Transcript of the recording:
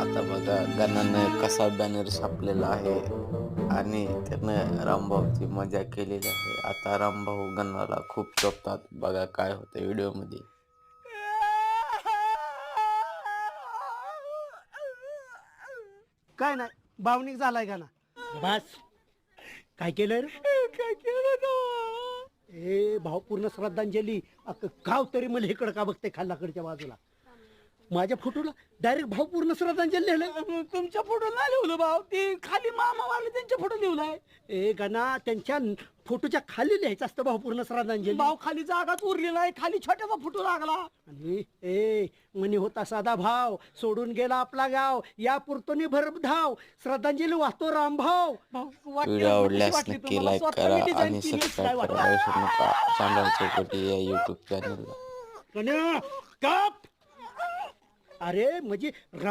आता बघा गणानं कसा बॅनर छापलेला आहे आणि त्यानं रामभाऊची मजा केलेली आहे. आता रामभाऊ गणाला खूप चोपतात बघा काय होतं व्हिडिओमध्ये. काय नाही भावनिक झालाय का ना बस. काय केलं रे? काय केलं ए भावपूर्ण श्रद्धांजली. अख्खं गाव तरी मला इकडं का बघते खाल्लाकडच्या बाजूला? माझ्या फोटोला डायरेक्ट भावपूर्ण श्रद्धांजली लिहिलं तुमच्या फोटो नाही लिहिलं भाऊ? ती खाली मामा वाले त्यांच्या फोटो लिहिलाय. ए गणा त्यांच्या फोटोच्या खाली लिहायचं असतं भावपूर्ण श्रद्धांजली. भाऊ खाली जागाच उरली नाही खाली छोट्याचा फोटो लागला. आणि ए म्हणे होता साधा भाव सोडून गेला आपला गाव या पुरतोनी भर धाव श्रद्धांजली वाहतो रामभाव भाऊ, वाटली- व्हिडिओ आवडल्यास वाटली नक्की लाईक करा आणि सबस्क्राईब? करा. विसरू नका. चांदण चौकटी या युट्यूब चॅनलला गण्या, काप अरे म्हणजे